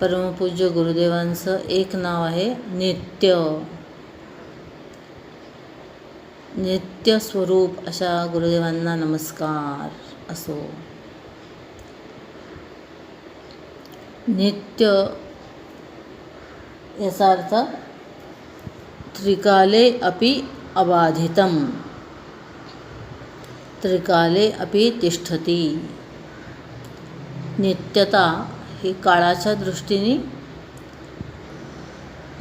परमपूज्य गुरुदेवांचं एक नाव आहे नित्य. नित्य स्वरूप अशा गुरुदेवांना नमस्कार असो. नित्य याचा अर्थ त्रिकाले अपि अबाधितम. त्रिकाले अपि तिष्ठती। नित्यता ही काळाच्या दृष्टीने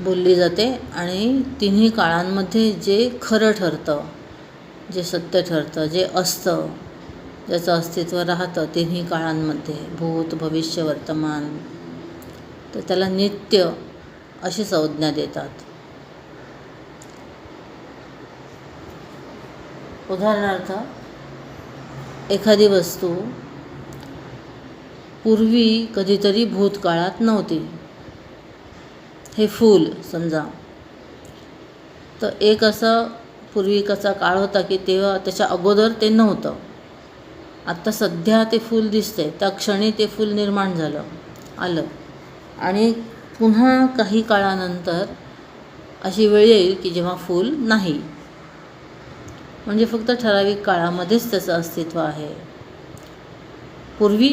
बोलली जाते आणि तिन्ही काळांमध्ये जे खरं ठरतं जे सत्य ठरतं जे असतं ज्याचं अस्तित्व राहतं तिन्ही काळांमध्ये भूत भविष्य वर्तमान तर त्याला नित्य अशी संज्ञा देतात. उदाहरणार्थ एखादी वस्तू पूर्वी कधीतरी भूतकाळात नव्हती. हे फूल समजा. तर एक असं पूर्वी कसा काळ होता की तेव्हा त्याच्या अगोदर ते नव्हतं. आत्ता सध्या ते फूल दिसते त्या क्षणी ते फूल निर्माण झालं आलं. आणि पुन्हा काही काळानंतर अशी वेळ येईल की जेव्हा फूल नाही. म्हणजे फक्त ठराविक काळामध्येच त्याचं अस्तित्व आहे. पूर्वी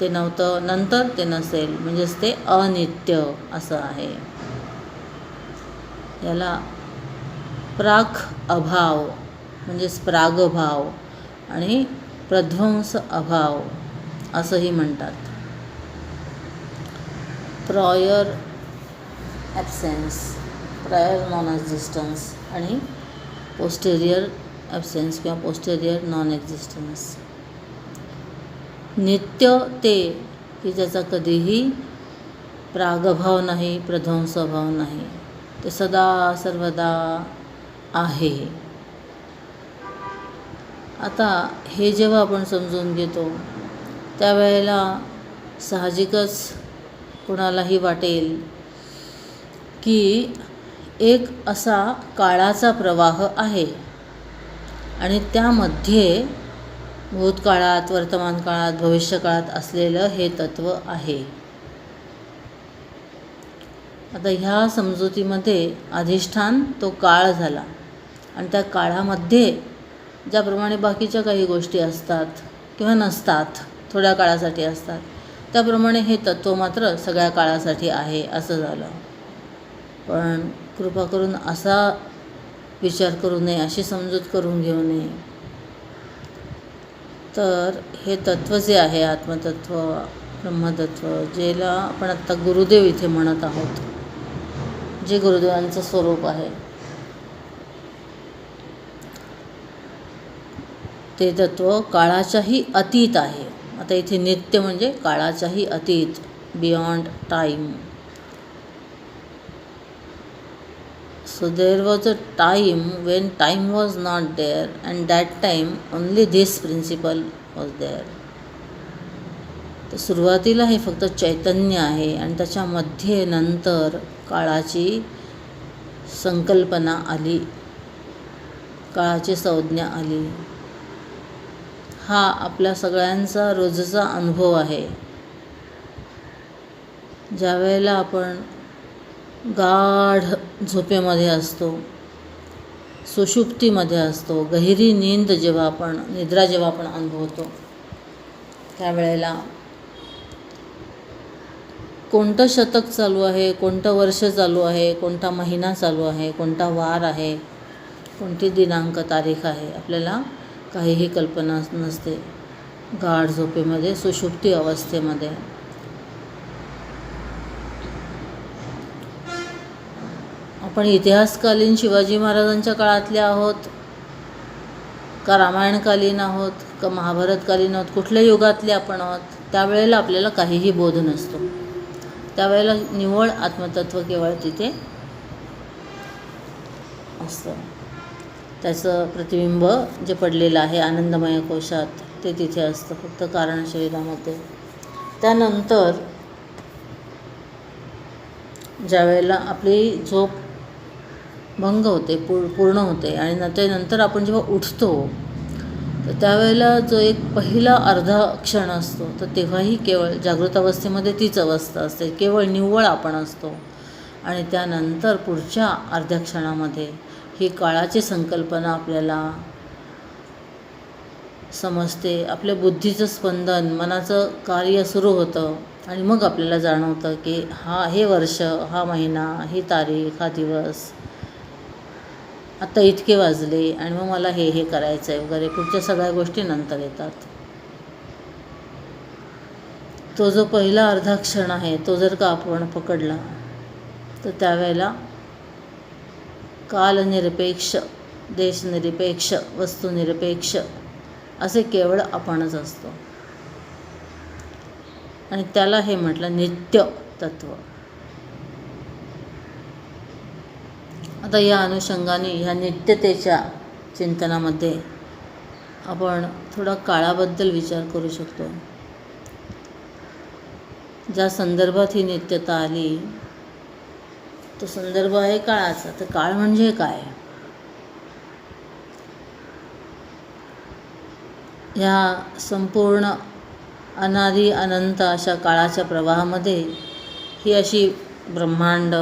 ते नव्हतं नंतर ते नसेल. म्हणजेच ते अनित्य असं आहे. याला प्राक अभाव म्हणजेच प्रागभाव आणि प्रध्वंस अभाव असंही म्हणतात. Prior absence prior non existence आणि पोस्टेरियर ॲबसेन्स किंवा पोस्टेरियर नॉन एक्झिस्टन्स नित्य ते की ज्याचा कधीही प्रागभाव नाही प्रध्वंसभाव नाही ते सदा सर्वदा आहे. आता हे जेव्हा आपण समजून घेतो त्यावेळेला साहजिकच कुणालाही वाटेल की एक असा काळाचा प्रवाह आहे. आणि त्यामध्ये भूतकाळात वर्तमान काळात भविष्यकाळात असलेलं हे तत्त्व आहे. आता ह्या समजुतीमध्ये अधिष्ठान तो काळ झाला. आणि त्या काळामध्ये ज्याप्रमाणे बाकीच्या काही गोष्टी असतात किंवा नसतात थोड्या काळासाठी असतात त्याप्रमाणे हे तत्त्व मात्र सगळ्या काळासाठी आहे असं झालं. पण कृपा करून असा विचार करू नये अशी समजूत करून घेऊ नये. तर हे तत्त्व जे आहे आत्मतत्व ब्रह्मतत्त्व ज्याला आपण आत्ता गुरुदेव इथे म्हणत आहोत जे गुरुदेवांचं स्वरूप आहे ते तत्व काळाच्याही अतीत आहे. आता इथे नित्य म्हणजे काळाच्याही अतीत beyond time So there was a time when time was not there, and that time only this principle was there. तर सुरुवातीला हे फक्त चैतन्य आहे आणि त्याच्यामध्ये नंतर काळाची संकल्पना आली काळाची संज्ञा आली हा आपल्या सगळ्यांचा रोजचा अनुभव आहे ज्यावेळेला आपण गाढ झोपेमध्ये असतो सुषुप्तीमध्ये असतो गहिरी नींद जेव्हा आपण निद्रा जेव्हा आपण अनुभवतो त्यावेळेला कोणतं शतक चालू आहे कोणतं वर्ष चालू आहे कोणता महिना चालू आहे कोणता वार आहे कोणती दिनांक तारीख आहे आपल्याला काहीही कल्पना नसते. गाढ झोपेमध्ये सुषुप्ती अवस्थेमध्ये. आपण इतिहासकालीन शिवाजी महाराजांच्या काळातले आहोत का रामायणकालीन आहोत का महाभारतकालीन आहोत कुठल्या युगातले आपण आहोत त्यावेळेला आपल्याला काहीही बोध नसतो. त्यावेळेला निव्वळ आत्मतत्व केवळ तिथे असतं. त्याचं प्रतिबिंब जे पडलेलं आहे आनंदमय कोशात ते तिथे असतं फक्त कारण शरीरामध्ये. त्यानंतर ज्या वेळेला आपली झोप भंग होते पूर पूर्ण होते. आणि न त्यानंतर आपण जेव्हा उठतो तर त्यावेळेला जो एक पहिला अर्धा क्षण असतो तर तेव्हाही केवळ जागृत अवस्थेमध्ये तीच अवस्था असते. केवळ निव्वळ आपण असतो. आणि त्यानंतर पुढच्या अर्ध्या क्षणामध्ये ही काळाची संकल्पना आपल्याला समजते. आपल्या बुद्धीचं स्पंदन मनाचं कार्य सुरू होतं. आणि मग आपल्याला जाणवतं की हा हे वर्ष हा महिना ही तारीख हा दिवस आत्ता इतके वाजले आणि मग मला हे हे करायचं आहे वगैरे. पुढच्या सगळ्या गोष्टी नंतर येतात. तो जो पहिला अर्धा क्षण आहे तो जर का आपण पकडला तर त्यावेळेला कालनिरपेक्ष देशनिरपेक्ष वस्तुनिरपेक्ष असे केवळ आपणच असतो. आणि त्याला हे म्हटलं नित्य तत्व. आता या अनुषंगाने ह्या नित्यतेच्या चिंतनामध्ये आपण थोडा काळाबद्दल विचार करू शकतो. ज्या संदर्भात ही नित्यता आली तो संदर्भ आहे काळाचा. तर काळ म्हणजे काय? ह्या संपूर्ण अनादी अनंत अशा काळाच्या प्रवाहामध्ये ही अशी ब्रह्मांड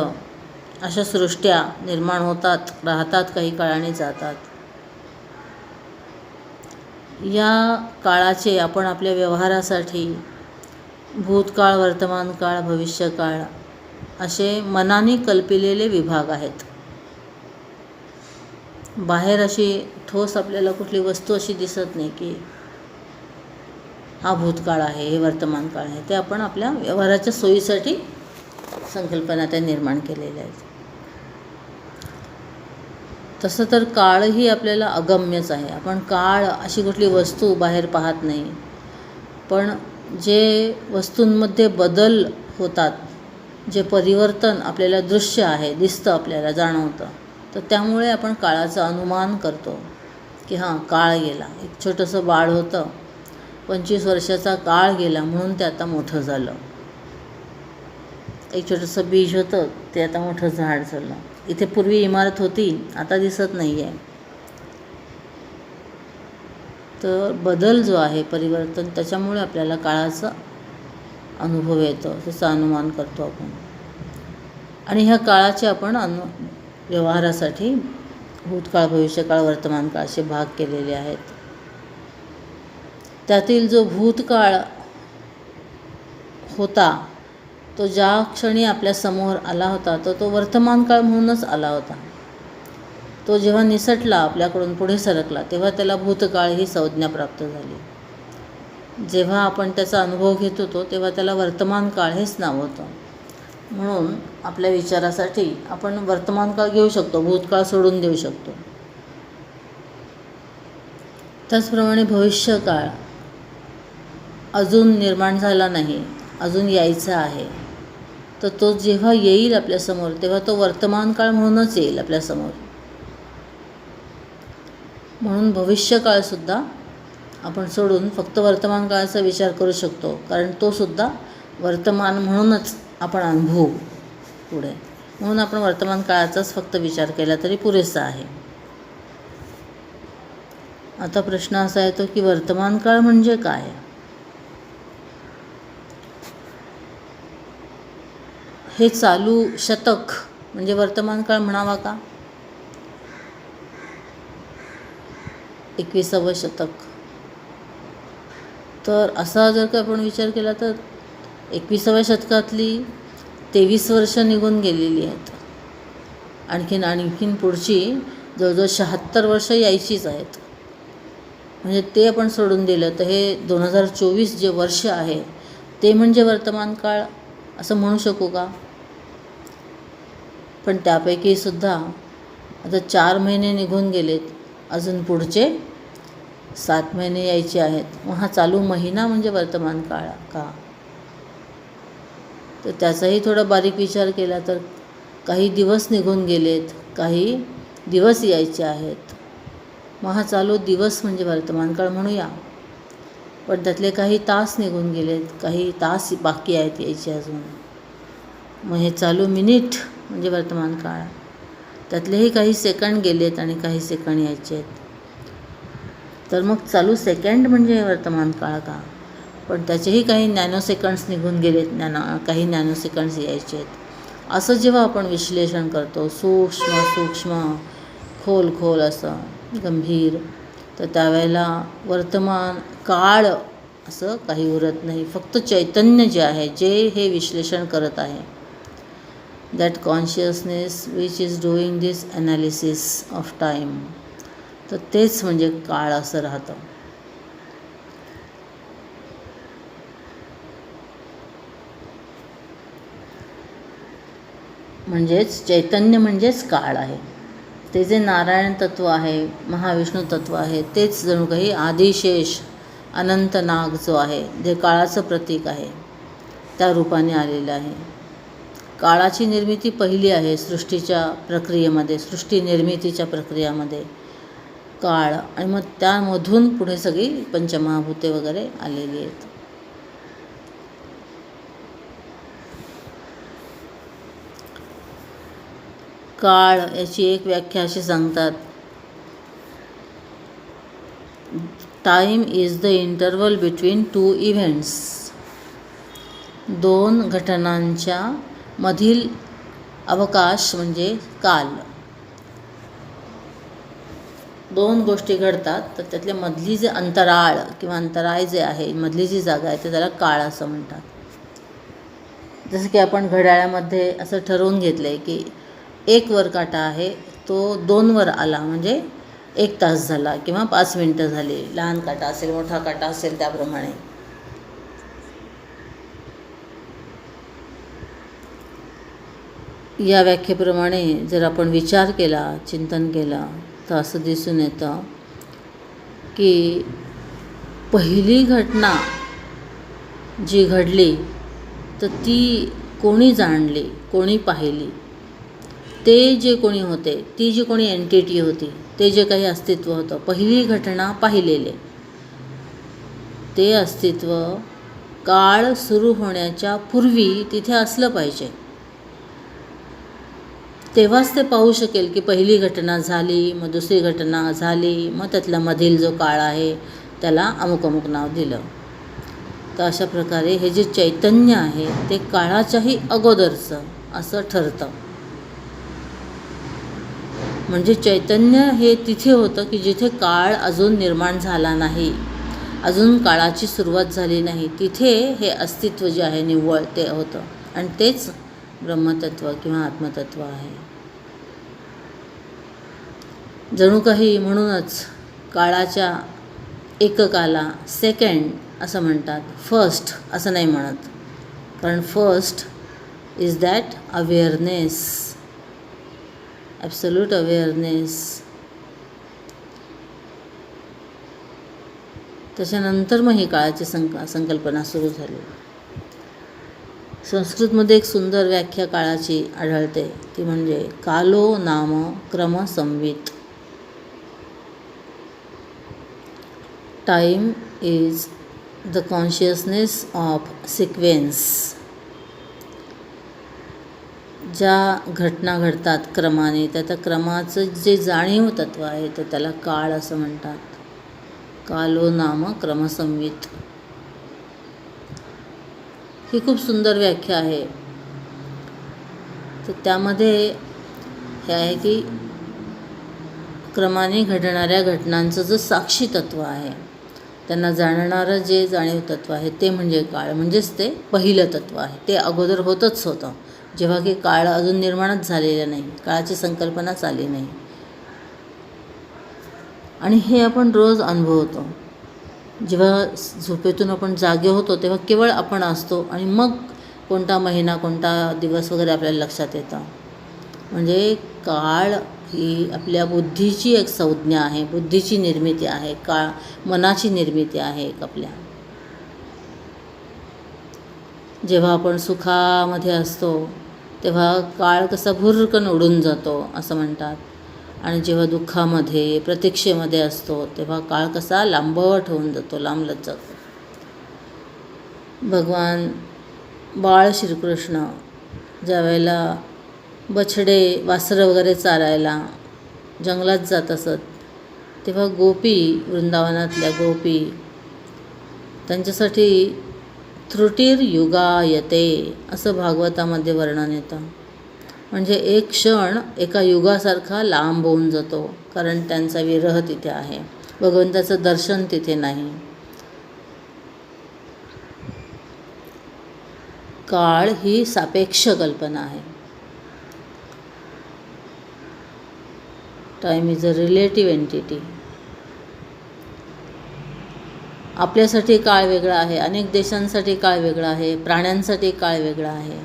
अशा सृष्ट्या निर्माण होतात राहतात काही काळाने जातात. या काळाचे आपण आपल्या व्यवहारासाठी भूतकाळ वर्तमान काळ भविष्यकाळ असे मनाने कल्पिलेले विभाग आहेत. बाहेर अशी ठोस आपल्याला कुठली वस्तू अशी दिसत नाही की हा भूतकाळ आहे हे वर्तमान काळ आहे. ते आपण आपल्या व्यवहाराच्या सोयीसाठी संकल्पना त्या निर्माण केलेल्या आहेत. तसं तर काळही आपल्याला अगम्यच आहे. आपण काळ अशी कुठली वस्तू बाहेर पाहत नाही. पण जे वस्तूंमध्ये बदल होतात जे परिवर्तन आपल्याला दृश्य आहे दिसतं आपल्याला जाणवतं तर त्यामुळे आपण काळाचं अनुमान करतो की हां काळ गेला. एक छोटंसं बाळ होतं. पंचवीस वर्षाचा काळ गेला म्हणून ते आता मोठं झालं. एक छोटंसं बीज होतं ते आता मोठं झाड झालं. इथे पूर्वी इमारत होती आता दिसत नाही आहे तर बदल जो आहे परिवर्तन त्याच्यामुळे आपल्याला काळाचा अनुभव येतो त्याचं अनुमान करतो आपण. आणि ह्या काळाचे आपण अनु व्यवहारासाठी भूतकाळ भविष्यकाळ वर्तमान काळ असे भाग केलेले आहेत. त्यातील जो भूतकाळ होता तो ज्या क्षणी आपल्यासमोर आला होता तो तो वर्तमान काळ म्हणूनच आला होता. तो जेव्हा निसटला आपल्याकडून पुढे सरकला तेव्हा त्याला भूतकाळ ही संज्ञा प्राप्त झाली. जेव्हा आपण त्याचा अनुभव घेत होतो तेव्हा त्याला वर्तमान काळ हेच नाव होतं. म्हणून आपल्या विचारासाठी आपण वर्तमान काळ घेऊ शकतो भूतकाळ सोडून देऊ शकतो. त्याचप्रमाणे भविष्यकाळ अजून निर्माण झाला नाही अजून यायचं आहे. तर तो जेव्हा येईल आपल्यासमोर तेव्हा तो वर्तमान काळ म्हणूनच येईल आपल्यासमोर. म्हणून भविष्यकाळसुद्धा आपण सोडून फक्त वर्तमान काळाचा विचार करू शकतो कारण तोसुद्धा वर्तमान म्हणूनच आपण अनुभवू पुढे. म्हणून आपण वर्तमान काळाचाच फक्त विचार केला तरी पुरेसा आहे. आता प्रश्न असा येतो की वर्तमान काळ म्हणजे काय? हे चालू शतक म्हणजे वर्तमान काळ म्हणावा का? एकविसावं शतक. तर असा जर का आपण विचार केला तर एकविसाव्या शतकातली तेवीस वर्ष निघून गेलेली आहेत. आणखीन आणखीन पुढची जवळजवळ शहात्तर वर्ष यायचीच आहेत. म्हणजे ते आपण सोडून दिलं तर हे दोन हजार चोवीस जे वर्ष आहे ते म्हणजे वर्तमान काळ असं म्हणू शकू का? पण त्यापैकी सुद्धा आता चार महिने निघून गेलेत. अजून पुढचे सात महिने यायचे आहेत. मग हा चालू महिना म्हणजे वर्तमान काळ का? तर त्याचाही थोडा बारीक विचार केला तर काही दिवस निघून गेलेत काही दिवस यायचे आहेत. मग हा चालू दिवस म्हणजे वर्तमान काळ म्हणूया. पण त्यातले काही तास निघून गेलेत काही तास बाकी आहेत यायचे अजून. मग हे चालू मिनिट म्हणजे वर्तमान काळ. त्यातलेही काही सेकंड गेलेत आणि काही सेकंड यायचे आहेत तर मग चालू सेकंड म्हणजे वर्तमान काळ का? पण त्याचेही काही नॅनो सेकंड्स निघून गेलेत नॅनो काही नॅनो सेकंड्स यायचे आहेत असं जेव्हा आपण विश्लेषण करतो सूक्ष्म सूक्ष्म खोल खोल असं गंभीर तर त्यावेळेला वर्तमान काळ असं काही उरत नाही. फक्त चैतन्य जे आहे जे हे विश्लेषण करत आहे. That consciousness which is doing this analysis of time तर तेच म्हणजे काळ असं राहतं. म्हणजेच चैतन्य म्हणजेच काळ आहे. ते जे नारायण तत्व आहे महाविष्णू तत्व आहे तेच जणू काही आदिशेष अनंतनाग जो आहे जे काळाचं प्रतीक आहे त्या रूपाने आलेलं आहे. काळाची निर्मिती पहिली आहे सृष्टीच्या प्रक्रियेमध्ये सृष्टी निर्मितीच्या प्रक्रियामध्ये. काळ आणि मग त्यामधून पुढे सगळी पंचमहाभूते वगैरे आलेली आहेत. काळ याची एक व्याख्या अशी सांगतात time is the interval between two events दोन घटनांच्या मधील अवकाश म्हणजे काल. दोन गोष्टी घडतात तर त्यातल्या मधली जे अंतराळ किंवा अंतराय जे आहे मधली जी जागा आहे ते त्याला काळ असं म्हणतात. जसं की आपण घड्याळामध्ये असं ठरवून घेतलं आहे की एक वर काटा आहे तो दोनवर आला म्हणजे एक तास झाला किंवा पाच मिनटं झाली. लहान काटा असेल मोठा काटा असेल त्याप्रमाणे. या व्याख्येप्रमाणे जर आपण विचार केला चिंतन केला तर असं दिसून येतं की पहिली घटना जी घडली तर ती कोणी जाणली कोणी पाहिली? ते जे कोणी होते ती जी कोणी एंटिटी होती ते जे काही अस्तित्व होतं पहिली घटना पाहिलेले. ते अस्तित्व काळ सुरू होण्याच्या पूर्वी तिथे असलं पाहिजे. तेव्हाच ते पाहू शकेल की पहिली घटना झाली मग दुसरी घटना झाली मग त्यातला मधील जो काळ आहे त्याला अमुक अमुक नाव दिलं. तर अशा प्रकारे हे जे चैतन्य आहे ते काळाच्याही अगोदरचं असं ठरतं. म्हणजे चैतन्य हे तिथे होतं की जिथे काळ अजून निर्माण झाला नाही अजून काळाची सुरुवात झाली नाही तिथे हे अस्तित्व जे आहे निव्वळ ते होतं. आणि तेच ब्रह्मतत्व किंवा आत्मतत्व आहे. जणू काही म्हणूनच काळाच्या एककाला सेकंड असं म्हणतात फर्स्ट असं नाही म्हणत. कारण first is that awareness absolute awareness त्याच्यानंतर मग ही काळाची संक संकल्पना सुरू झाली. संस्कृतमध्ये एक सुंदर व्याख्या काळाची आढळते. ती म्हणजे कालो नाम क्रमसंवित. Time is the consciousness of sequence ज्या घटना घडतात क्रमाने त्या त्या क्रमाचं जे जाणीव तत्व आहे तर त्याला काळ असं म्हणतात. कालो नाम क्रमसंवित. ही खूप सुंदर व्याख्या आहे. तर त्यामध्ये हे आहे की क्रमाने घडणाऱ्या घटनांचं जे साक्षी तत्व आहे त्यांना जाणणारं जे जाणीव तत्व आहे ते म्हणजे काळ म्हणजेच ते पहिलं तत्व आहे. ते अगोदर होतच होतं. जेव्हा की काळ अजून निर्माणच झालेलं नाही काळाची संकल्पनाच आली नाही. आणि हे आपण रोज अनुभवतो. जेव्हा झोपेतून आपण जागे होतो तेव्हा केवळ आपण असतो आणि मग कोणता महिना कोणता दिवस वगैरे आपल्याला लक्षात येतं. म्हणजे काळ ही आपल्या बुद्धीची एक संज्ञा आहे बुद्धीची निर्मिती आहे काळ मनाची निर्मिती आहे एक आपल्या. जेव्हा आपण सुखामध्ये असतो तेव्हा काळ कसा भुरकन उडून जातो असं म्हणतात. आणि जेव्हा दुःखामध्ये प्रतीक्षेमध्ये असतो तेव्हा काळ कसा लांबट होऊन जातो लांबलचक भगवान बाळ श्रीकृष्ण ज्या वेळेला बछडे वासरं वगैरे चारायला जंगलात जात असत तेव्हा गोपी वृंदावनातल्या गोपी त्यांच्यासाठी त्रुटीर युगायते असं भागवतामध्ये वर्णन येतं. म्हणजे एक क्षण एका युगासारखा लांब होऊन जातो कारण त्यांचा विरह तिथे आहे. भगवंताचं दर्शन तिथे नाही. काळ ही सापेक्ष कल्पना आहे. Time is a relative entity आपल्यासाठी काळ वेगळा आहे अनेक देशांसाठी काळ वेगळा आहे प्राण्यांसाठी काळ वेगळा आहे.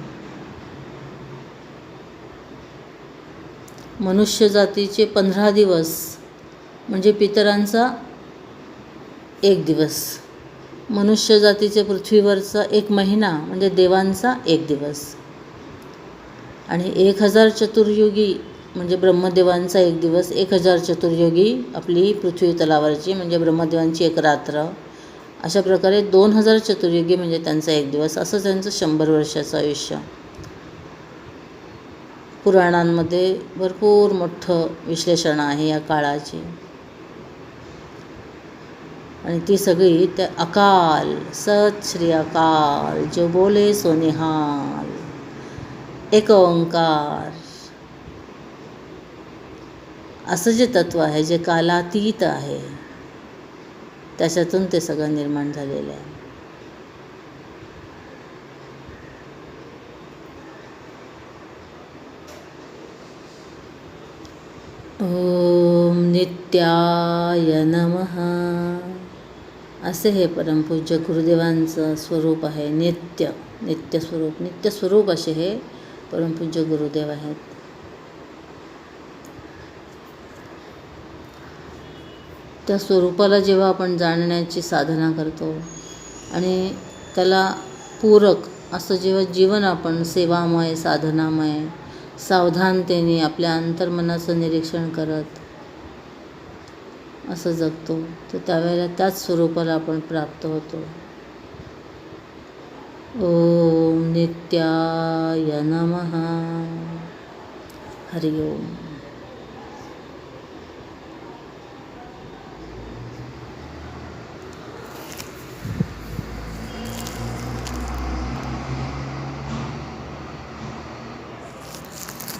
मनुष्य जातीचे पंधरा दिवस म्हणजे पितरांचा एक दिवस. मनुष्य जातीचे पृथ्वीवरचा एक महिना म्हणजे देवांचा एक दिवस. आणि एक हजार चतुर्युगी म्हणजे ब्रह्मदेवांचा एक दिवस एक हजार चतुर्युगी आपली पृथ्वी तलावरची म्हणजे ब्रह्मदेवांची एक रात्र. अशा प्रकारे दोन हजार चतुर्युगी म्हणजे त्यांचा एक दिवस. असं त्यांचं शंभर वर्षाचं आयुष्य. पुराणांमध्ये भरपूर मोठं विश्लेषण आहे या काळाची. आणि ती सगळी त्या अकाल सत श्री अकाल जो बोले सोनिहाल एक ओंकार. असं जे तत्व आहे जे कालातीत आहे त्याच्यातून ते सगळं निर्माण झालेलं आहे. ओम नित्याय नमः. असे हे परमपूज्य गुरुदेवांचं स्वरूप आहे नित्य. नित्य स्वरूप नित्य स्वरूप असे हे परमपूज्य गुरुदेव आहेत. त्या स्वरूपाला जेव्हा आपण जाणण्याची साधना करतो आणि त्याला पूरक असं जेव्हा जीवन आपण सेवामय साधनामय सावधानतेने आपल्या अंतर्मनाचं निरीक्षण करत असं जगतो. तर त्यावेळेला त्याच स्वरूपाला आपण प्राप्त होतो. ओम नित्याय नम. हरिओम.